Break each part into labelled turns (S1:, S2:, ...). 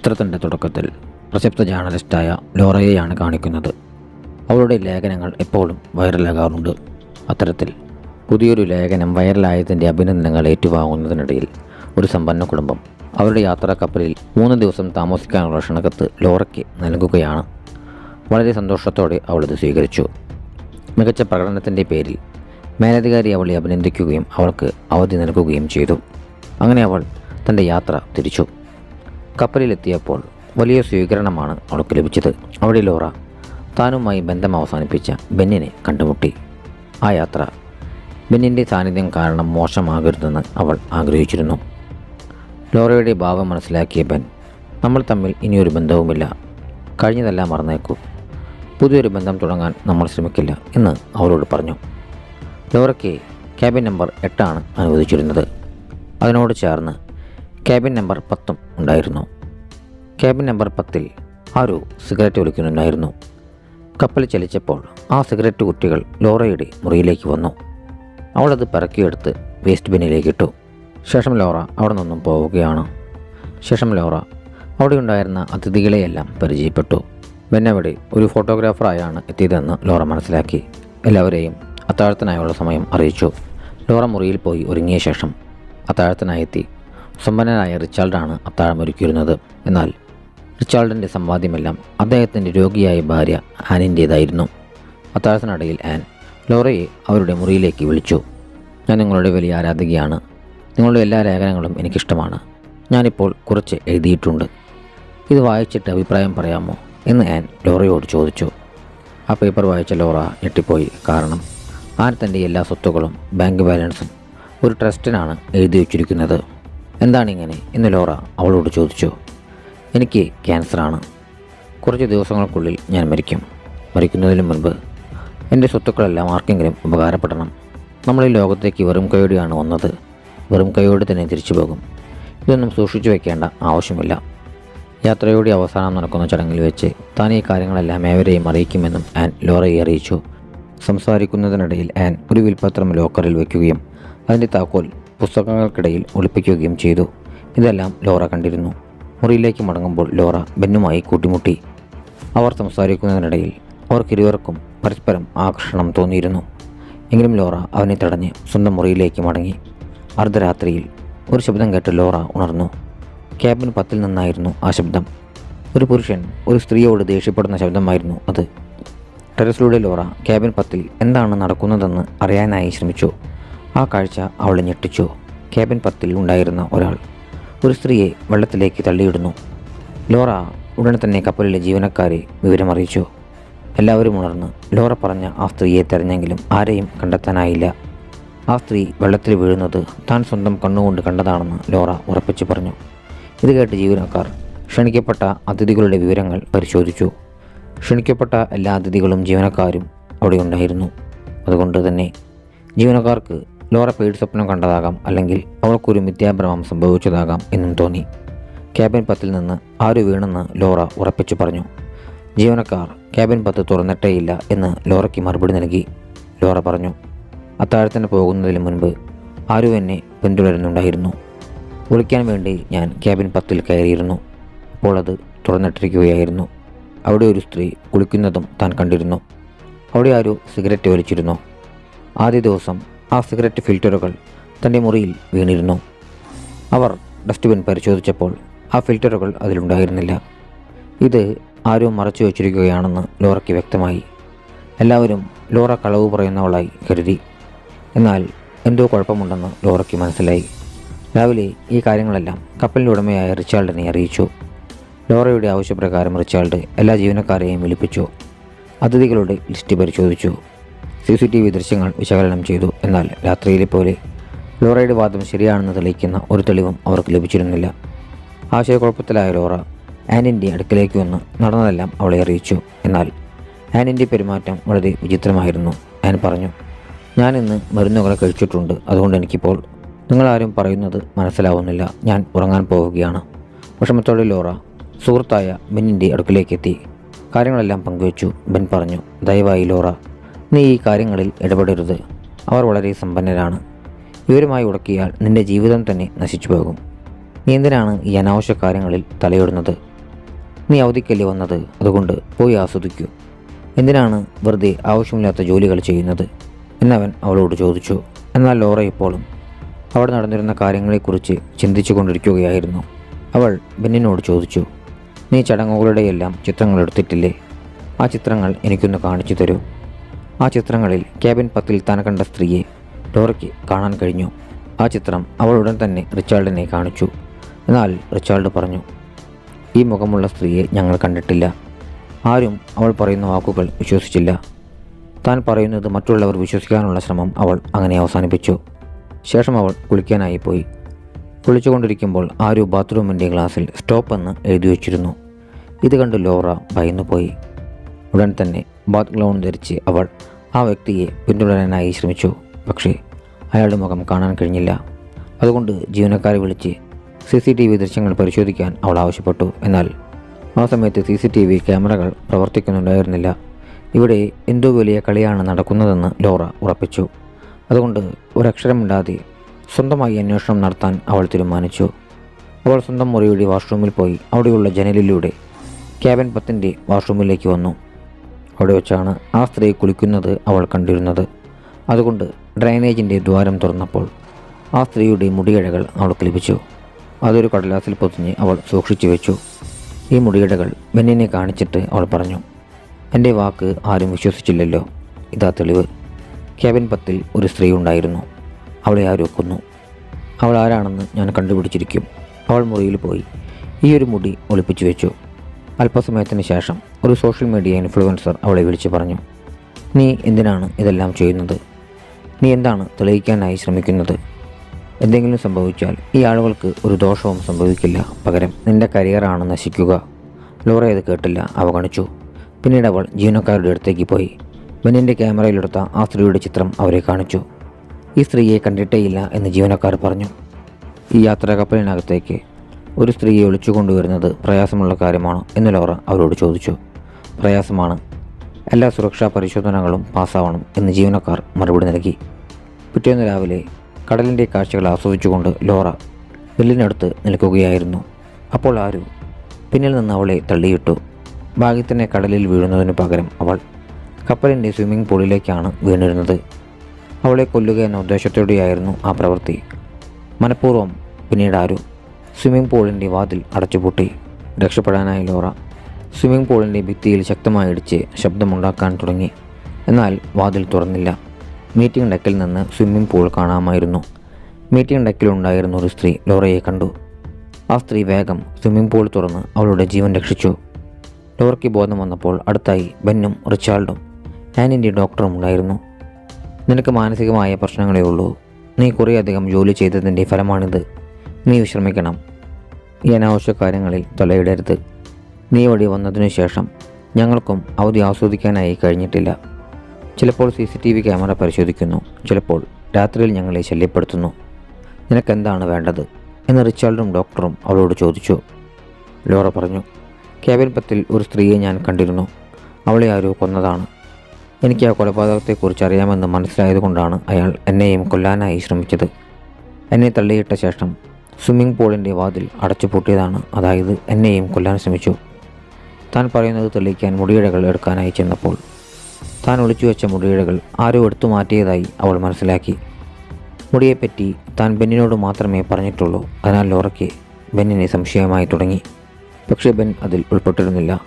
S1: ചിത്രത്തിന്റെ തുടക്കത്തിൽ പ്രശസ്ത ജേർണലിസ്റ്റായ ലോറയെയാണ് കാണിക്കുന്നത്. അവളുടെ ലേഖനങ്ങൾ എപ്പോഴും വൈറലാകാറുണ്ട്. അത്തരത്തിൽ പുതിയൊരു ലേഖനം വൈറലായതിന്റെ അഭിനന്ദനങ്ങൾ ഏറ്റുവാങ്ങുന്നതിനിടയിൽ ഒരു സമ്പന്ന കുടുംബം അവരുടെ യാത്രാ കപ്പലിൽ മൂന്ന് ദിവസം താമസിക്കാനുള്ള ക്ഷണക്കത്ത് ലോറയ്ക്ക് നൽകുകയാണ്. വളരെ സന്തോഷത്തോടെ അവളിത് സ്വീകരിച്ചു. മികച്ച പ്രകടനത്തിന്റെ പേരിൽ മേലധികാരി അവളെ അഭിനന്ദിക്കുകയും അവൾക്ക് അവധി നൽകുകയും ചെയ്തു. അങ്ങനെ അവൾ തന്റെ യാത്ര തിരിച്ചു. കപ്പലിലെത്തിയപ്പോൾ വലിയ സ്വീകരണമാണ് അവൾക്ക് ലഭിച്ചത്. അവിടെ ലോറ താനുമായി ബന്ധം അവസാനിപ്പിച്ച ബെന്നിനെ കണ്ടുമുട്ടി. ആ യാത്ര ബെന്നിന്റെ സാന്നിധ്യം കാരണം മോശമാകരുതെന്ന് അവൾ ആഗ്രഹിച്ചിരുന്നു. ലോറയുടെ ഭാവം മനസ്സിലാക്കിയ ബെൻ നമ്മൾ തമ്മിൽ ഇനിയൊരു ബന്ധവുമില്ല. കഴിഞ്ഞതെല്ലാം മറന്നേക്കൂ. പുതിയൊരു ബന്ധം തുടങ്ങാൻ നമ്മൾ ശ്രമിക്കില്ല എന്ന് അവരോട് പറഞ്ഞു. ലോറയ്ക്ക് ക്യാബിൻ നമ്പർ എട്ടാണ് അനുവദിച്ചിരുന്നത്. അതിനോട് ചേർന്ന് ക്യാബിൻ നമ്പർ പത്തും ഉണ്ടായിരുന്നു. ക്യാബിൻ നമ്പർ പത്തിൽ ആരോ സിഗരറ്റ് വലിക്കുന്നുണ്ടായിരുന്നു. കപ്പൽ ചലിച്ചപ്പോൾ ആ സിഗരറ്റ് കുട്ടികൾ ലോറയുടെ മുറിയിലേക്ക് വന്നു. അവളത് പിറക്കിയെടുത്ത് വേസ്റ്റ് ബിന്നിലേക്ക് ഇട്ടു ശേഷം ലോറ അവിടെ നിന്നും പോവുകയാണ്. ശേഷം ലോറ അവിടെ ഉണ്ടായിരുന്ന അതിഥികളെയെല്ലാം പരിചയപ്പെട്ടു. ബെന്നവിടെ ഒരു ഫോട്ടോഗ്രാഫറായാണ് എത്തിയതെന്ന് ലോറ മനസ്സിലാക്കി. എല്ലാവരെയും അത്താഴത്തിനായുള്ള സമയം അറിയിച്ചു. ലോറ മുറിയിൽ പോയി ഒരുങ്ങിയ ശേഷം അത്താഴത്തിനായി എത്തി. സമ്പന്നനായ റിച്ചാൾഡാണ് അത്താഴം ഒരുക്കിയിരുന്നത്. എന്നാൽ റിച്ചാൾഡിന്റെ സമ്പാദ്യമെല്ലാം അദ്ദേഹത്തിന്റെ രോഗിയായ ഭാര്യ ആനിന്റേതായിരുന്നു അത്താഴത്തിനിടയിൽ ആൻ ലോറയെ അവരുടെ മുറിയിലേക്ക് വിളിച്ചു. ഞാൻ നിങ്ങളുടെ വലിയ ആരാധകയാണ്. നിങ്ങളുടെ എല്ലാ ലേഖനങ്ങളും എനിക്കിഷ്ടമാണ്. ഞാനിപ്പോൾ കുറച്ച് എഴുതിയിട്ടുണ്ട്. ഇത് വായിച്ചിട്ട് അഭിപ്രായം പറയാമോ? എന്ന് ആൻ ലോറയോട് ചോദിച്ചു. ആ പേപ്പർ വായിച്ച ലോറ ഞെട്ടിപ്പോയി. കാരണം ആൻ തന്റെ എല്ലാ സ്വത്തുക്കളും ബാങ്ക് ബാലൻസും ഒരു ട്രസ്റ്റിനാണ് എഴുതി വച്ചിരിക്കുന്നത്. എന്താണിങ്ങനെ? എന്ന് ലോറ അവളോട് ചോദിച്ചു. എനിക്ക് ക്യാൻസറാണ്. കുറച്ച് ദിവസങ്ങൾക്കുള്ളിൽ ഞാൻ മരിക്കും. മരിക്കുന്നതിന് മുൻപ് എന്റെ സ്വത്തുക്കളെല്ലാം ആർക്കെങ്കിലും ഉപകാരപ്പെടണം. നമ്മൾ ഈ ലോകത്തേക്ക് വെറും കൈയോടെയാണ് വന്നത്. വെറും കൈയോടെ തന്നെ തിരിച്ചു പോകും. ഇതൊന്നും സൂക്ഷിച്ചു വെക്കേണ്ട ആവശ്യമില്ല. യാത്രയുടെ അവസാനം നടക്കുന്ന ചടങ്ങിൽ വെച്ച് താൻ ഈ കാര്യങ്ങളെല്ലാം ഏവരെയും അറിയിക്കുമെന്നും ആൻ ലോറയെ അറിയിച്ചു. സംസാരിക്കുന്നതിനിടയിൽ ആൻ ഒരു വിൽപ്പത്രം ലോക്കറിൽ വയ്ക്കുകയും അതിന്റെ താക്കോൽ പുസ്തകങ്ങൾക്കിടയിൽ ഒളിപ്പിക്കുകയും ചെയ്തു. ഇതെല്ലാം ലോറ കണ്ടിരുന്നു. മുറിയിലേക്ക് മടങ്ങുമ്പോൾ ലോറ ബെന്നുമായി കൂട്ടിമുട്ടി. അവർ സംസാരിക്കുന്നതിനിടയിൽ അവർക്കിരുവർക്കും പരസ്പരം ആകർഷണം തോന്നിയിരുന്നു. എങ്കിലും ലോറ അവനെ തടഞ്ഞ് സ്വന്തം മുറിയിലേക്ക് മടങ്ങി. അർദ്ധരാത്രിയിൽ ഒരു ശബ്ദം കേട്ട് ലോറ ഉണർന്നു. ക്യാബിൻ പത്തിൽ നിന്നായിരുന്നു ആ ശബ്ദം. ഒരു പുരുഷൻ ഒരു സ്ത്രീയോട് ദേഷ്യപ്പെടുന്ന ശബ്ദമായിരുന്നു അത്. ടെറസിലൂടെ ലോറ ക്യാബിൻ പത്തിൽ എന്താണ് നടക്കുന്നതെന്ന് അറിയാനായി ശ്രമിച്ചു. ആ കാഴ്ച അവളെ ഞെട്ടിച്ചു. ക്യാബിൻ പത്തിൽ ഉണ്ടായിരുന്ന ഒരാൾ. ഒരു സ്ത്രീയെ വെള്ളത്തിലേക്ക് തള്ളിയിടുന്നു. ലോറ ഉടനെ തന്നെ കപ്പലിലെ ജീവനക്കാരെ വിവരമറിയിച്ചു. എല്ലാവരും ഉണർന്ന് ലോറ പറഞ്ഞ ആ സ്ത്രീയെ തെരഞ്ഞെങ്കിലും ആരെയും കണ്ടെത്താനായില്ല. ആ സ്ത്രീ വെള്ളത്തിൽ വീഴുന്നത് താൻ സ്വന്തം കണ്ണുകൊണ്ട് കണ്ടതാണെന്ന് ലോറ ഉറപ്പിച്ചു പറഞ്ഞു. ഇത് കേട്ട് ജീവനക്കാർ ക്ഷണിക്കപ്പെട്ട അതിഥികളുടെ വിവരങ്ങൾ പരിശോധിച്ചു. ക്ഷണിക്കപ്പെട്ട എല്ലാ അതിഥികളും ജീവനക്കാരും അവിടെ ഉണ്ടായിരുന്നു. അതുകൊണ്ട് തന്നെ ജീവനക്കാർക്ക് ലോറ പേടി സ്വപ്നം കണ്ടതാകാം അല്ലെങ്കിൽ അവൾക്കൊരു മിഥ്യാഭ്രമം സംഭവിച്ചതാകാം എന്നും തോന്നി. ക്യാബിൻ പത്തിൽ നിന്ന് ആര് വീണെന്ന് ലോറ ഉറപ്പിച്ചു പറഞ്ഞു. ജീവനക്കാർ ക്യാബിൻ പത്ത് തുറന്നിട്ടേയില്ല എന്ന് ലോറയ്ക്ക് മറുപടി നൽകി. ലോറ പറഞ്ഞു അത്താഴത്തിന് പോകുന്നതിന് മുൻപ് ആരു എന്നെ പിന്തുടരുന്നുണ്ടായിരുന്നു. വിളിക്കാൻ വേണ്ടി ഞാൻ ക്യാബിൻ പത്തിൽ കയറിയിരുന്നു. അപ്പോൾ അത് തുറന്നിട്ടിരിക്കുകയായിരുന്നു. അവിടെ ഒരു സ്ത്രീ കുളിക്കുന്നതും താൻ കണ്ടിരുന്നു. അവിടെ ആരോ സിഗരറ്റ് വലിച്ചിരുന്നു. ആദ്യ ദിവസം ആ സിഗരറ്റ് ഫിൽറ്ററുകൾ തന്റെ മുറിയിൽ വീണിരുന്നു. അവർ ഡസ്റ്റ്ബിൻ പരിശോധിച്ചപ്പോൾ ആ ഫിൽറ്ററുകൾ അതിലുണ്ടായിരുന്നില്ല. ഇത് ആരോ മറച്ചു വച്ചിരിക്കുകയാണെന്ന് ലോറയ്ക്ക് വ്യക്തമായി. എല്ലാവരും ലോറ കളവ് പറയുന്നവളായി കരുതി. എന്നാൽ എന്തോ കുഴപ്പമുണ്ടെന്ന് ലോറയ്ക്ക് മനസ്സിലായി. രാവിലെ ഈ കാര്യങ്ങളെല്ലാം കപ്പലിന്റെ ഉടമയായ റിച്ചാൾഡിനെ അറിയിച്ചു. ലോറയുടെ ആവശ്യപ്രകാരം റിച്ചാൾഡ് എല്ലാ ജീവനക്കാരെയും വിളിപ്പിച്ചു. അതിഥികളുടെ ലിസ്റ്റ് പരിശോധിച്ചു. സി സി ടി വി ദൃശ്യങ്ങൾ വിശകലനം ചെയ്തു. എന്നാൽ രാത്രിയിലെ പോലെ ലോറയുടെ വാദം ശരിയാണെന്ന് തെളിയിക്കുന്ന ഒരു തെളിവും അവർക്ക് ലഭിച്ചിരുന്നില്ല. ആശയക്കുഴപ്പത്തിലായ ലോറ ആനിന്റെ അടുക്കലേക്ക് വന്ന് നടന്നതെല്ലാം അവളെ അറിയിച്ചു. എന്നാൽ ആനിന്റെ പെരുമാറ്റം വളരെ വിചിത്രമായിരുന്നു. ആൻ പറഞ്ഞു ഞാൻ ഇന്ന് മരുന്നുകൾ കഴിച്ചിട്ടുണ്ട്. അതുകൊണ്ട് എനിക്കിപ്പോൾ നിങ്ങളാരും പറയുന്നത് മനസ്സിലാവുന്നില്ല. ഞാൻ ഉറങ്ങാൻ പോവുകയാണ്. വിഷമത്തോടെ ലോറ സുഹൃത്തായ ബെന്നിന്റെ അടുക്കിലേക്കെത്തി. കാര്യങ്ങളെല്ലാം പങ്കുവച്ചു. ബെൻ പറഞ്ഞു ദയവായി ലോറ നീ ഈ കാര്യങ്ങളിൽ ഇടപെടരുത്. അവർ വളരെ സമ്പന്നരാണ്. ഇവരുമായി ഉടക്കിയാൽ നിന്റെ ജീവിതം തന്നെ നശിച്ചു പോകും. നീ എന്തിനാണ് ഈ അനാവശ്യ കാര്യങ്ങളിൽ തലയിടുന്നത്? നീ അവധിക്കല്ലേ വന്നത്? അതുകൊണ്ട് പോയി ആസ്വദിക്കൂ. എന്തിനാണ് വെറുതെ ആവശ്യമില്ലാത്ത ജോലികൾ ചെയ്യുന്നത്? എന്നവൻ അവളോട് ചോദിച്ചു. എന്നാൽ ലോറ ഇപ്പോഴും അവിടെ നടന്നിരുന്ന കാര്യങ്ങളെക്കുറിച്ച് ചിന്തിച്ചു കൊണ്ടിരിക്കുകയായിരുന്നു അവൾ ബെന്നിനോട് ചോദിച്ചു നീ ചടങ്ങുകളുടെയെല്ലാം ചിത്രങ്ങൾ എടുത്തിട്ടില്ലേ? ആ ചിത്രങ്ങൾ എനിക്കൊന്ന് കാണിച്ചു തരൂ. ആ ചിത്രങ്ങളിൽ ക്യാബിൻ പത്തിൽ താൻ കണ്ട സ്ത്രീയെ ഡോറയ്ക്ക് കാണാൻ കഴിഞ്ഞു. ആ ചിത്രം അവൾ ഉടൻ തന്നെ റിച്ചാർഡിനെ കാണിച്ചു. എന്നാൽ റിച്ചാർഡ് പറഞ്ഞു ഈ മുഖമുള്ള സ്ത്രീയെ ഞങ്ങൾ കണ്ടിട്ടില്ല. ആരും അവൾ പറയുന്ന വാക്കുകൾ വിശ്വസിച്ചില്ല. താൻ പറയുന്നത് മറ്റുള്ളവർ വിശ്വസിക്കാനുള്ള ശ്രമം അവൾ അങ്ങനെ അവസാനിപ്പിച്ചു. ശേഷം അവൾ കുളിക്കാനായി പോയി. കുളിച്ചുകൊണ്ടിരിക്കുമ്പോൾ ആരു ബാത്റൂമിന്റെ ഗ്ലാസിൽ സ്റ്റോപ്പ് എന്ന് എഴുതി വച്ചിരുന്നു. ഇത് കണ്ട് ലോറ ഭയന്നുപോയി. ഉടൻ തന്നെ ബാത്ത് ഗ്ലൗൺ ധരിച്ച് അവൾ ആ വ്യക്തിയെ പിന്തുടരാനായി ശ്രമിച്ചു. പക്ഷേ അയാളുടെ മുഖം കാണാൻ കഴിഞ്ഞില്ല. അതുകൊണ്ട് ജീവനക്കാരെ വിളിച്ച് സി സി ടി വി ദൃശ്യങ്ങൾ പരിശോധിക്കാൻ അവൾ ആവശ്യപ്പെട്ടു. എന്നാൽ ആ സമയത്ത് സി സി ടി വി ക്യാമറകൾ പ്രവർത്തിക്കുന്നുണ്ടായിരുന്നില്ല. ഇവിടെ എന്തോ വലിയ കളിയാണ് നടക്കുന്നതെന്ന് ലോറ ഉറപ്പിച്ചു. അതുകൊണ്ട് ഒരക്ഷരമില്ലാതെ സ്വന്തമായി അന്വേഷണം നടത്താൻ അവൾ തീരുമാനിച്ചു. അവൾ സ്വന്തം മുറിയുടെ വാഷ്റൂമിൽ പോയി അവിടെയുള്ള ജനലിലൂടെ ക്യാബിൻ പത്തിന്റെ വാഷ്റൂമിലേക്ക് വന്നു. അവിടെ വെച്ചാണ് ആ സ്ത്രീ കുളിക്കുന്നത് അവൾ കണ്ടിരുന്നത്. അതുകൊണ്ട് ഡ്രൈനേജിന്റെ ദ്വാരം തുറന്നപ്പോൾ ആ സ്ത്രീയുടെ മുടിയിഴകൾ അവൾക്ക് ലഭിച്ചു. അതൊരു കടലാസിൽ പൊതിഞ്ഞ് അവൾ സൂക്ഷിച്ചു വെച്ചു. ഈ മുടിയിഴകൾ ബെന്നിനെ കാണിച്ചിട്ട് അവൾ പറഞ്ഞു എന്റെ വാക്ക് ആരും വിശ്വസിച്ചില്ലല്ലോ. ഇതാ തെളിവ്. ക്യാബിൻ പത്തിൽ ഒരു സ്ത്രീ ഉണ്ടായിരുന്നു. അവളെ ആരോ കൊന്നു. അവൾ ആരാണെന്ന് ഞാൻ കണ്ടുപിടിച്ചിരിക്കും. അവൾ മുറിയിൽ പോയി. ഈ ഒരു മുടി ഒളിപ്പിച്ചു വെച്ചു. അല്പസമയത്തിന് ശേഷം ഒരു സോഷ്യൽ മീഡിയ ഇൻഫ്ലുവൻസർ അവളെ വിളിച്ചു പറഞ്ഞു നീ എന്തിനാണ് ഇതെല്ലാം ചെയ്യുന്നത്? നീ എന്താണ് തെളിയിക്കാനായി ശ്രമിക്കുന്നത്? എന്തെങ്കിലും സംഭവിച്ചാൽ ഈ ആളുകൾക്ക് ഒരു ദോഷവും സംഭവിക്കില്ല. പകരം നിന്റെ കരിയറാണ് നശിക്കുക. ലോറ ഇത് കേട്ടില്ല അവഗണിച്ചു. പിന്നീട് അവൾ ജീവനക്കാരുടെ അടുത്തേക്ക് പോയി. ബെന്നിന്റെ ക്യാമറയിലെടുത്ത ആ സ്ത്രീയുടെ ചിത്രം അവരെ കാണിച്ചു. ഈ സ്ത്രീയെ കണ്ടിട്ടേയില്ല എന്ന് ജീവനക്കാർ പറഞ്ഞു. ഈ യാത്രാ കപ്പലിനകത്തേക്ക് ഒരു സ്ത്രീയെ ഒളിച്ചു കൊണ്ടുവരുന്നത് പ്രയാസമുള്ള കാര്യമാണ് എന്ന് ലോറ അവരോട് ചോദിച്ചു. പ്രയാസമാണ്. എല്ലാ സുരക്ഷാ പരിശോധനകളും പാസ്സാവണം എന്ന് ജീവനക്കാർ മറുപടി നൽകി. പിറ്റേന്ന് രാവിലെ കടലിന്റെ കാഴ്ചകൾ ആസ്വദിച്ചുകൊണ്ട് ലോറ വില്ലിനടുത്ത് നിൽക്കുകയായിരുന്നു. അപ്പോൾ ആരു പിന്നിൽ നിന്ന് അവളെ തള്ളിയിട്ടു. ഭാഗ്യത്തിനെ കടലിൽ വീഴുന്നതിനു പകരം അവൾ കപ്പലിന്റെ സ്വിമ്മിംഗ് പൂളിലേക്കാണ് വീണിരുന്നത്. അവളെ കൊല്ലുക എന്ന ഉദ്ദേശത്തോടെയായിരുന്നു ആ പ്രവൃത്തി. മനഃപൂർവം പിന്നീട് ആരു സ്വിമ്മിംഗ് പൂളിന്റെ വാതിൽ അടച്ചുപൂട്ടി. രക്ഷപ്പെടാനായി ലോറ സ്വിമ്മിംഗ് പൂളിന്റെ ഭിത്തിയിൽ ശക്തമായി ഇടിച്ച് ശബ്ദമുണ്ടാക്കാൻ തുടങ്ങി. എന്നാൽ വാതിൽ തുറന്നില്ല. മീറ്റിംഗ് ഡെക്കിൽ നിന്ന് സ്വിമ്മിംഗ് പൂൾ കാണാമായിരുന്നു. മീറ്റിംഗ് ഡെക്കിലുണ്ടായിരുന്ന ഒരു സ്ത്രീ ലോറയെ കണ്ടു. ആ സ്ത്രീ വേഗം സ്വിമ്മിംഗ് പൂൾ തുറന്ന് അവളുടെ ജീവൻ രക്ഷിച്ചു. ലോറയ്ക്ക് ബോധം വന്നപ്പോൾ അടുത്തായി ബെന്നും റിച്ചാൾഡും ആനിന്റെ ഡോക്ടറും ഉണ്ടായിരുന്നു. നിനക്ക് മാനസികമായ പ്രശ്നങ്ങളേ ഉള്ളൂ. നീ കുറേയധികം ജോലി ചെയ്തതിന്റെ ഫലമാണിത്. നീ വിശ്രമിക്കണം. ഈ അനാവശ്യ കാര്യങ്ങളിൽ തലയിടരുത്. നീ വഴി വന്നതിനു ശേഷം ഞങ്ങൾക്കും അവധി ആസ്വദിക്കാനായി കഴിഞ്ഞിട്ടില്ല. ചിലപ്പോൾ C C T V camera പരിശോധിക്കുന്നു. ചിലപ്പോൾ രാത്രിയിൽ ഞങ്ങളെ ശല്യപ്പെടുത്തുന്നു. നിനക്കെന്താണ് വേണ്ടത്? എന്ന് റിച്ചാർഡും ഡോക്ടറും അവളോട് ചോദിച്ചു. ലോറ പറഞ്ഞു ക്യാബിൻ പത്തിൽ ഒരു സ്ത്രീയെ ഞാൻ കണ്ടിരുന്നു. അവളെ ആരോ കൊന്നതാണ്. എനിക്ക് ആ കൊലപാതകത്തെക്കുറിച്ച് അറിയാമെന്ന് മനസ്സിലായതുകൊണ്ടാണ് അയാൾ എന്നെയും കൊല്ലാനായി ശ്രമിച്ചത്. എന്നെ തള്ളിയിട്ട ശേഷം സ്വിമ്മിംഗ് പൂളിന്റെ വാതിൽ അടച്ചുപൂട്ടിയതാണ്. അതായത് എന്നെയും കൊല്ലാൻ ശ്രമിച്ചു. താൻ പറയുന്നത് തെളിയിക്കാൻ മുടിയിഴകൾ എടുക്കാനായി ചെന്നപ്പോൾ താൻ ഒളിച്ചു വെച്ച മുടിയിഴകൾ ആരോ എടുത്തു മാറ്റിയതായി അവൾ മനസ്സിലാക്കി. മുടിയെപ്പറ്റി താൻ ബെന്നിനോട് മാത്രമേ പറഞ്ഞിട്ടുള്ളൂ. അതിനാൽ ലോറയ്ക്ക് ബെന്നിനെ സംശയമായി തുടങ്ങി. പക്ഷേ ബെൻ അതിൽ ഉൾപ്പെട്ടിരുന്നില്ല.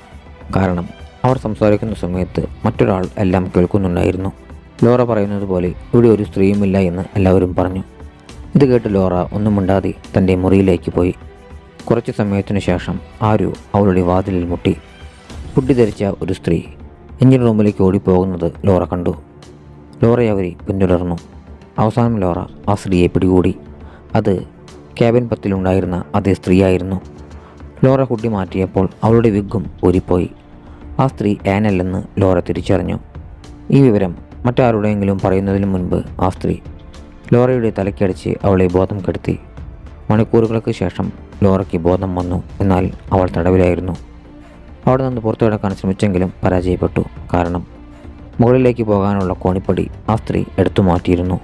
S1: കാരണം അവർ സംസാരിക്കുന്ന സമയത്ത് മറ്റൊരാൾ എല്ലാം കേൾക്കുന്നുണ്ടായിരുന്നു. ലോറ പറയുന്നത് പോലെ ഇവിടെ ഒരു സ്ത്രീയുമില്ല എന്ന് എല്ലാവരും പറഞ്ഞു. ഇത് കേട്ട് ലോറ ഒന്നും മിണ്ടാതെ തന്റെ മുറിയിലേക്ക് പോയി. കുറച്ച് സമയത്തിന് ശേഷം ആരു അവളുടെ വാതിലിൽ മുട്ടി. പുട്ടി ധരിച്ച ഒരു സ്ത്രീ എഞ്ചിൻ റൂമിലേക്ക് ഓടിപ്പോകുന്നത് ലോറ കണ്ടു. ലോറയെ അവർ പിന്തുടർന്നു. അവസാനം ലോറ ആ സ്ത്രീയെ പിടികൂടി. അത് ക്യാബിൻ പത്തിലുണ്ടായിരുന്ന അതേ സ്ത്രീയായിരുന്നു. ലോറ കുട്ടി മാറ്റിയപ്പോൾ അവളുടെ വിഗ്ഗും ഊരിപ്പോയി. ആ സ്ത്രീ ആനല്ലെന്ന് ലോറ തിരിച്ചറിഞ്ഞു. ഈ വിവരം മറ്റാരുടെയെങ്കിലും പറയുന്നതിന് മുൻപ് ആ സ്ത്രീ ലോറയുടെ തലയ്ക്കടിച്ച് അവളെ ബോധം കെടുത്തി. മണിക്കൂറുകൾക്ക് ശേഷം ലോറയ്ക്ക് ബോധം വന്നു. എന്നാൽ അവൾ തടവിലായിരുന്നു. അവിടെ നിന്ന് പുറത്തു കിടക്കാൻ ശ്രമിച്ചെങ്കിലും പരാജയപ്പെട്ടു. കാരണം മുകളിലേക്ക് പോകാനുള്ള കോണിപ്പടി ആ സ്ത്രീ എടുത്തു മാറ്റിയിരുന്നു.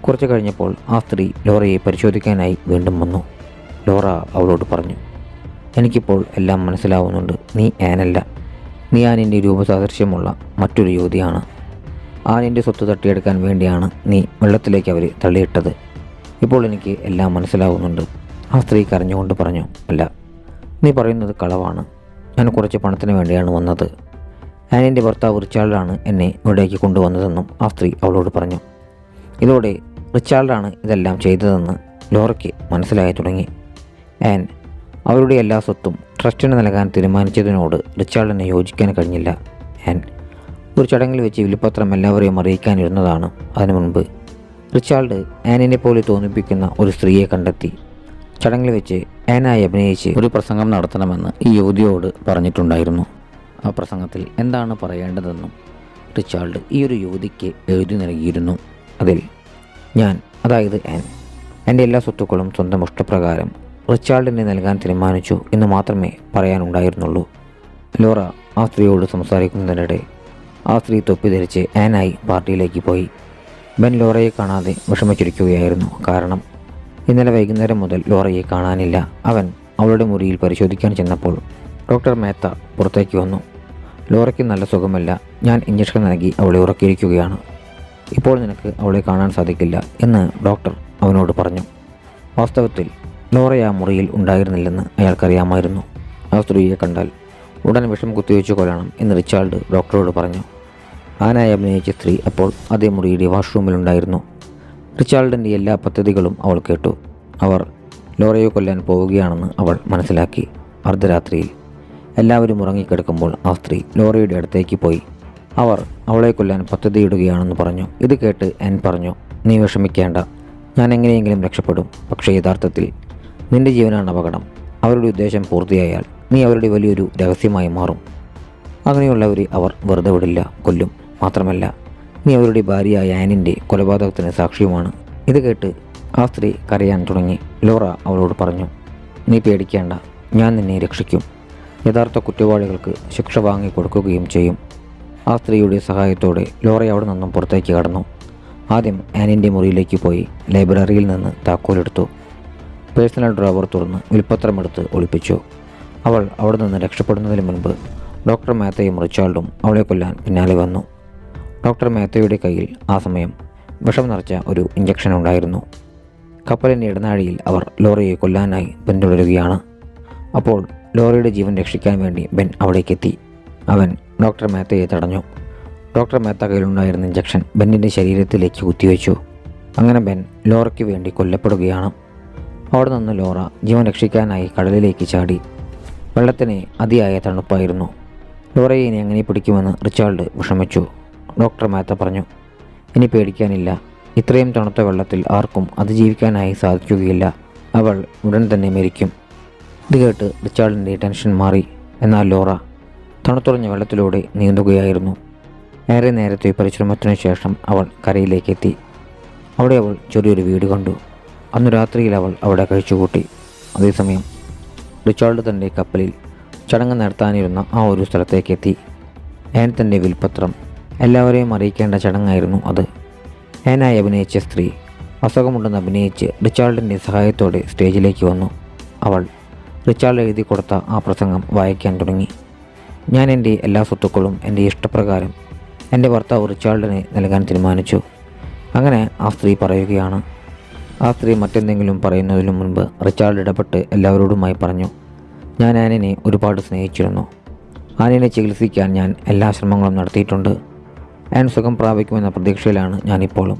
S1: കുറച്ച് കഴിഞ്ഞപ്പോൾ ആ സ്ത്രീ ലോറയെ പരിശോധിക്കാനായി വീണ്ടും വന്നു. ലോറ അവളോട് പറഞ്ഞു എനിക്കിപ്പോൾ എല്ലാം മനസ്സിലാവുന്നുണ്ട്. നീ ആനല്ല. നീ ആനിന്റെ രൂപസാദൃശ്യമുള്ള മറ്റൊരു യുവതിയാണ്. ആനിന്റെ സ്വത്ത് തട്ടിയെടുക്കാൻ വേണ്ടിയാണ് നീ വെള്ളത്തിലേക്ക് അവർ തള്ളിയിട്ടത്. ഇപ്പോൾ എനിക്ക് എല്ലാം മനസ്സിലാവുന്നുണ്ട് ആ സ്ത്രീ കരഞ്ഞുകൊണ്ട് പറഞ്ഞു അല്ല നീ പറയുന്നത് കളവാണ്. ഞാൻ കുറച്ച് പണത്തിന് വേണ്ടിയാണ് വന്നത്. ആനിന്റെ ഭർത്താവ് റിച്ചാൾഡാണ് എന്നെ ഇവിടേക്ക് കൊണ്ടുവന്നതെന്നും ആ സ്ത്രീ അവളോട് പറഞ്ഞു. ഇതോടെ റിച്ചാൾഡാണ് ഇതെല്ലാം ചെയ്തതെന്ന് ലോറയ്ക്ക് മനസ്സിലായി തുടങ്ങി. ആൻ അവരുടെ എല്ലാ സ്വത്തും ട്രസ്റ്റിന് നൽകാൻ തീരുമാനിച്ചതിനോട് റിച്ചാൾഡിനെ യോജിക്കാൻ കഴിഞ്ഞില്ല. ആൻ ഒരു ചടങ്ങിൽ വെച്ച് വിളിപ്പത്രം എല്ലാവരെയും അറിയിക്കാനിരുന്നതാണ്. അതിനു മുൻപ് റിച്ചാൾഡ് ആനിനെ പോലെ തോന്നിപ്പിക്കുന്ന ഒരു സ്ത്രീയെ കണ്ടെത്തി. ചടങ്ങിൽ വെച്ച് ആനായി അഭിനയിച്ച് ഒരു പ്രസംഗം നടത്തണമെന്ന് ഈ യുവതിയോട് പറഞ്ഞിട്ടുണ്ടായിരുന്നു. ആ പ്രസംഗത്തിൽ എന്താണ് പറയേണ്ടതെന്നും റിച്ചാൾഡ് ഈ ഒരു യുവതിക്ക് എഴുതി നൽകിയിരുന്നു. അതിൽ ഞാൻ അതായത് ആൻ എന്റെ എല്ലാ സ്വത്തുക്കളും സ്വന്തം ഇഷ്ടപ്രകാരം റിച്ചാൾഡിന് നൽകാൻ തീരുമാനിച്ചു എന്ന് മാത്രമേ പറയാനുണ്ടായിരുന്നുള്ളൂ. ലോറ ആ സ്ത്രീയോട് സംസാരിക്കുന്നതിനിടെ ആ സ്ത്രീ തൊപ്പി ധരിച്ച് ആനായി പാർട്ടിയിലേക്ക് പോയി. ബെൻ ലോറയെ കാണാതെ വിഷമിച്ചിരിക്കുകയായിരുന്നു. കാരണം ഇന്നലെ വൈകുന്നേരം മുതൽ ലോറയെ കാണാനില്ല. അവൻ അവളുടെ മുറിയിൽ പരിശോധിക്കാൻ ചെന്നപ്പോൾ ഡോക്ടർ മേത്ത പുറത്തേക്ക് വന്നു. ലോറയ്ക്ക് നല്ല സുഖമല്ല. ഞാൻ ഇഞ്ചക്ഷൻ നൽകി അവളെ ഉറക്കിയിരിക്കുകയാണ്. ഇപ്പോൾ നിനക്ക് അവളെ കാണാൻ സാധിക്കില്ല എന്ന് ഡോക്ടർ അവനോട് പറഞ്ഞു. വാസ്തവത്തിൽ ലോറ ആ മുറിയിൽ ഉണ്ടായിരുന്നില്ലെന്ന് അയാൾക്കറിയാമായിരുന്നു. ആ സ്ത്രീയെ കണ്ടാൽ ഉടൻ വിഷം കുത്തിവെച്ച് കൊല്ലണം എന്ന് റിച്ചാൾഡ് ഡോക്ടറോട് പറഞ്ഞു. ആനായി അഭിനയിച്ച സ്ത്രീ അപ്പോൾ അതേ മുറിയുടെ വാഷ്റൂമിലുണ്ടായിരുന്നു. റിച്ചാൾഡിന്റെ എല്ലാ പദ്ധതികളും അവൾ കേട്ടു. അവർ ലോറയെ കൊല്ലാൻ പോവുകയാണെന്ന് അവൾ മനസ്സിലാക്കി. അർദ്ധരാത്രിയിൽ എല്ലാവരും ഉറങ്ങിക്കിടക്കുമ്പോൾ ആ സ്ത്രീ ലോറയുടെ അടുത്തേക്ക് പോയി. അവർ അവളെ കൊല്ലാൻ പദ്ധതിയിടുകയാണെന്ന് പറഞ്ഞു. ഇത് കേട്ട് ആൻ പറഞ്ഞു നീ വിഷമിക്കേണ്ട. ഞാൻ എങ്ങനെയെങ്കിലും രക്ഷപ്പെടും. പക്ഷേ യഥാർത്ഥത്തിൽ നിന്റെ ജീവനാണ് അപകടം. അവരുടെ ഉദ്ദേശം പൂർത്തിയായാൽ നീ അവരുടെ വലിയൊരു രഹസ്യമായി മാറും അങ്ങനെയുള്ളവരെ അവർ വെറുതെ വിടില്ല കൊല്ലും. മാത്രമല്ല നീ അവരുടെ ഭാര്യയായ ആനിന്റെ കൊലപാതകത്തിന് സാക്ഷിയുമാണ്. ഇത് കേട്ട് ആ സ്ത്രീ കരയാൻ തുടങ്ങി. ലോറ അവളോട് പറഞ്ഞു നീ പേടിക്കേണ്ട ഞാൻ നിന്നെ രക്ഷിക്കും. യഥാർത്ഥ കുറ്റവാളികൾക്ക് ശിക്ഷ വാങ്ങിക്കൊടുക്കുകയും ചെയ്യും. ആ സ്ത്രീയുടെ സഹായത്തോടെ ലോറ അവിടെ നിന്നും പുറത്തേക്ക് കടന്നു. ആദ്യം ആനിന്റെ മുറിയിലേക്ക് പോയി ലൈബ്രറിയിൽ നിന്ന് താക്കോലെടുത്തു പേഴ്സണൽ ഡ്രോവർ തുറന്ന് വിൽപ്പത്രമെടുത്ത് ഒളിപ്പിച്ചു. അവൾ അവിടെ നിന്ന് രക്ഷപ്പെടുന്നതിന് മുൻപ് ഡോക്ടർ മാത്തയും റിച്ചാൾഡും അവളെ കൊല്ലാൻ പിന്നാലെ വന്നു. ഡോക്ടർ മേത്തയുടെ കയ്യിൽ ആ സമയം വിഷം നിറച്ച ഒരു ഇഞ്ചക്ഷൻ ഉണ്ടായിരുന്നു. കപ്പലിന്റെ ഇടനാഴിയിൽ അവർ ലോറിയെ കൊല്ലാനായി പിന്തുടരുകയാണ് അപ്പോൾ ലോറിയുടെ ജീവൻ രക്ഷിക്കാൻ വേണ്ടി ബെൻ അവിടേക്കെത്തി. അവൻ ഡോക്ടർ മേത്തയെ തടഞ്ഞു. ഡോക്ടർ മേത്ത കയ്യിലുണ്ടായിരുന്ന ഇഞ്ചക്ഷൻ ബെന്നിന്റെ ശരീരത്തിലേക്ക് കുത്തിവെച്ചു. അങ്ങനെ ബെൻ ലോറയ്ക്ക് വേണ്ടി കൊല്ലപ്പെടുകയാണ്. അവിടെ നിന്ന് ലോറ ജീവൻ രക്ഷിക്കാനായി കടലിലേക്ക് ചാടി. വെള്ളത്തിന് അതിയായ തണുപ്പായിരുന്നു. ലോറയെ ഇനി എങ്ങനെ പിടിക്കുമെന്ന് റിച്ചാൾഡ് വിഷമിച്ചു. ഡോക്ടർ മേത്ത പറഞ്ഞു. ഇനി പേടിക്കാനില്ല. ഇത്രയും തണുത്ത വെള്ളത്തിൽ ആർക്കും അതിജീവിക്കാനായി സാധിക്കുകയില്ല. അവൾ ഉടൻ തന്നെ മരിക്കും. ഇത് കേട്ട് റിച്ചാർഡിന്റെ ടെൻഷൻ മാറി. എന്നാൽ ലോറ തണുത്തുറഞ്ഞ വെള്ളത്തിലൂടെ നീന്തുകയായിരുന്നു. ഏറെ നേരത്തെ പരിശ്രമത്തിനു ശേഷം അവൾ കരയിലേക്കെത്തി. അവിടെ അവൾ ചെറിയൊരു വീട് കണ്ടു. അന്ന് രാത്രിയിൽ അവൾ അവിടെ കഴിച്ചുകൂട്ടി. അതേസമയം റിച്ചാർഡ് തന്റെ കപ്പലിൽ ചടങ്ങ് നടത്താനിരുന്ന ആ ഒരു സ്ഥലത്തേക്കെത്തി. ഏൻ തന്റെ വിൽപ്പത്രം എല്ലാവരെയും അറിയിക്കേണ്ട ചടങ്ങായിരുന്നു അത്. ഏനായി അഭിനയിച്ച സ്ത്രീ അസുഖമുണ്ടെന്ന് അഭിനയിച്ച് റിച്ചാർഡിന്റെ സഹായത്തോടെ സ്റ്റേജിലേക്ക് വന്നു. അവൾ റിച്ചാർഡ് എഴുതി കൊടുത്ത ആ പ്രസംഗം വായിക്കാൻ തുടങ്ങി. ഞാൻ എന്റെ എല്ലാ സ്വത്തുക്കളും എന്റെ ഇഷ്ടപ്രകാരം എന്റെ ഭർത്താവ് റിച്ചാർഡിന് നൽകാൻ തീരുമാനിച്ചു. അങ്ങനെ ആ സ്ത്രീ പറയുകയാണ്. ആ സ്ത്രീ മറ്റെന്തെങ്കിലും പറയുന്നതിനു മുൻപ് റിച്ചാർഡ് ഇടപെട്ട് എല്ലാവരോടുമായി പറഞ്ഞു ഞാൻ ആനിനെ ഒരുപാട് സ്നേഹിച്ചിരുന്നു. ആനിനെ ചികിത്സിക്കാൻ ഞാൻ എല്ലാ ശ്രമങ്ങളും നടത്തിയിട്ടുണ്ട്. ആൻ സുഖം പ്രാപിക്കുമെന്ന പ്രതീക്ഷയിലാണ് ഞാനിപ്പോഴും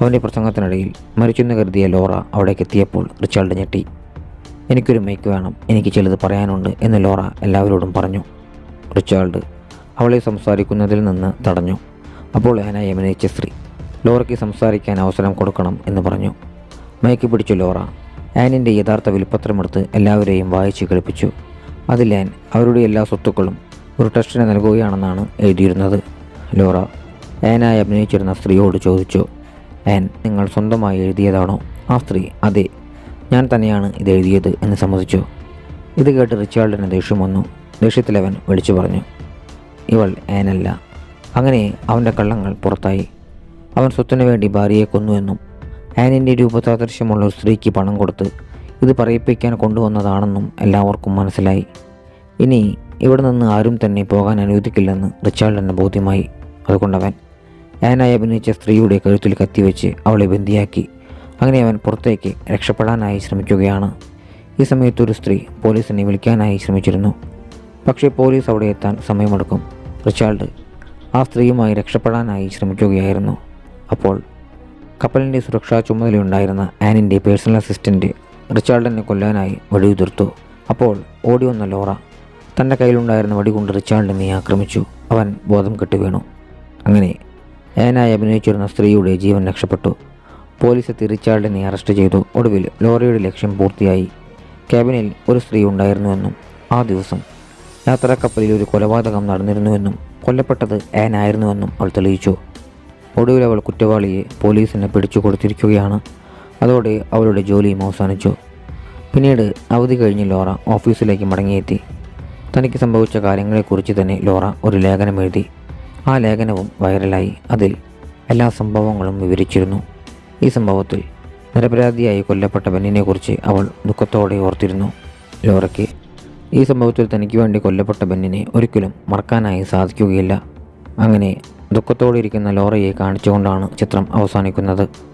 S1: അവന്റെ പ്രസംഗത്തിനിടയിൽ മരിച്ചെന്ന് കരുതിയ ലോറ അവിടേക്ക് എത്തിയപ്പോൾ റിച്ചാൾഡ് ഞെട്ടി. എനിക്കൊരു മൈക്ക് വേണം. എനിക്ക് ചിലത് പറയാനുണ്ട് എന്ന് ലോറ എല്ലാവരോടും പറഞ്ഞു. റിച്ചാൾഡ് അവളെ സംസാരിക്കുന്നതിൽ നിന്ന് തടഞ്ഞു. അപ്പോൾ ആന യമനയിച്ച സ്ത്രീ. ലോറയ്ക്ക് സംസാരിക്കാൻ അവസരം കൊടുക്കണം എന്ന് പറഞ്ഞു. മയക്കി പിടിച്ചു ലോറ. ആനിന്റെ യഥാർത്ഥ വിൽപ്പത്രമെടുത്ത് എല്ലാവരെയും വായിച്ച് കളിപ്പിച്ചു അതിൽ ആൻ അവരുടെ എല്ലാ സ്വത്തുക്കളും ഒരു ടെസ്റ്റിന് നൽകുകയാണെന്നാണ് എഴുതിയിരുന്നത്. ലോറ ആനായി അഭിനയിച്ചിരുന്ന സ്ത്രീയോട് ചോദിച്ചു ആൻ നിങ്ങൾ സ്വന്തമായി എഴുതിയതാണോ? ആ സ്ത്രീ അതെ. ഞാൻ തന്നെയാണ് ഇത് എഴുതിയത് എന്ന് സമ്മതിച്ചു. ഇത് കേട്ട് റിച്ചാർഡിന് ദേഷ്യം വന്നു. ദേഷ്യത്തിലവൻ വിളിച്ചു പറഞ്ഞു ഇവൾ ആനല്ല അങ്ങനെ അവന്റെ കള്ളങ്ങൾ പുറത്തായി. അവൻ സ്വത്തിനു വേണ്ടി ഭാര്യയെ കൊന്നുവെന്നും ആനിന്റെ രൂപസാദൃശ്യമുള്ള ഒരു സ്ത്രീക്ക് പണം കൊടുത്ത് ഇത് പറയിപ്പിക്കാൻ കൊണ്ടുവന്നതാണെന്നും എല്ലാവർക്കും മനസ്സിലായി. ഇനി ഇവിടെ നിന്ന് ആരും തന്നെ പോകാൻ അനുവദിക്കില്ലെന്ന് റിച്ചാർഡിന് ബോധ്യമായി. അതുകൊണ്ടവൻ ആനായി അഭിനയിച്ച സ്ത്രീയുടെ കഴുത്തിൽ കത്തിവെച്ച് അവളെ ബന്ദിയാക്കി. അങ്ങനെ അവൻ പുറത്തേക്ക് രക്ഷപ്പെടാനായി ശ്രമിക്കുകയാണ്. ഈ സമയത്ത് ഒരു സ്ത്രീ പോലീസിനെ വിളിക്കാനായി ശ്രമിച്ചിരുന്നു. പക്ഷേ പോലീസ് അവിടെ എത്താൻ സമയമെടുക്കും. റിച്ചാൾഡ് ആ സ്ത്രീയുമായി രക്ഷപ്പെടാനായി ശ്രമിക്കുകയായിരുന്നു. അപ്പോൾ കപ്പലിന്റെ സുരക്ഷാ ചുമതലയുണ്ടായിരുന്ന ആനിന്റെ പേഴ്സണൽ അസിസ്റ്റന്റ് റിച്ചാൾഡിനെ കൊല്ലാനായി വെടിയുതിർത്തു അപ്പോൾ ഓടി വന്ന ലോറ തന്റെ കയ്യിലുണ്ടായിരുന്ന വടി കൊണ്ട് റിച്ചാർഡിനെ ആക്രമിച്ചു. അവൻ ബോധം കെട്ടു വീണു അങ്ങനെ ഏനായി അഭിനയിച്ചിരുന്ന സ്ത്രീയുടെ ജീവൻ രക്ഷപ്പെട്ടു. പോലീസ് എത്തി റിച്ചാർഡിനെ അറസ്റ്റ് ചെയ്തു. ഒടുവിൽ ലോറിയുടെ ലക്ഷ്യം പൂർത്തിയായി. ക്യാബിനിൽ ഒരു സ്ത്രീ ഉണ്ടായിരുന്നുവെന്നും ആ ദിവസം യാത്രാക്കപ്പലിൽ ഒരു കൊലപാതകം നടന്നിരുന്നുവെന്നും കൊല്ലപ്പെട്ടത് ആൻ ആയിരുന്നുവെന്നും അവൾ തെളിയിച്ചു. ഒടുവിൽ അവൾ കുറ്റവാളിയെ പോലീസിന് പിടിച്ചു കൊടുത്തിരിക്കുകയാണ് അതോടെ അവളുടെ ജോലിയും അവസാനിച്ചു. പിന്നീട് അവധി കഴിഞ്ഞ് ലോറ ഓഫീസിലേക്ക് മടങ്ങിയെത്തി. തനിക്ക് സംഭവിച്ച കാര്യങ്ങളെക്കുറിച്ച് തന്നെ ലോറ ഒരു ലേഖനം എഴുതി. ആ ലേഖനവും വൈറലായി. അതിൽ എല്ലാ സംഭവങ്ങളും വിവരിച്ചിരുന്നു. ഈ സംഭവത്തിൽ നിരപരാധിയായി കൊല്ലപ്പെട്ട ബെന്നിനെക്കുറിച്ച് അവൾ ദുഃഖത്തോടെ ഓർത്തിരുന്നു. ലോറയ്ക്ക് ഈ സംഭവത്തിൽ തനിക്ക് വേണ്ടി കൊല്ലപ്പെട്ട ബെന്നിനെ ഒരിക്കലും മറക്കാനായി സാധിക്കുകയില്ല. അങ്ങനെ ദുഃഖത്തോടെ ഇരിക്കുന്ന ലോറയെ കാണിച്ചുകൊണ്ടാണ് ചിത്രം അവസാനിക്കുന്നത്.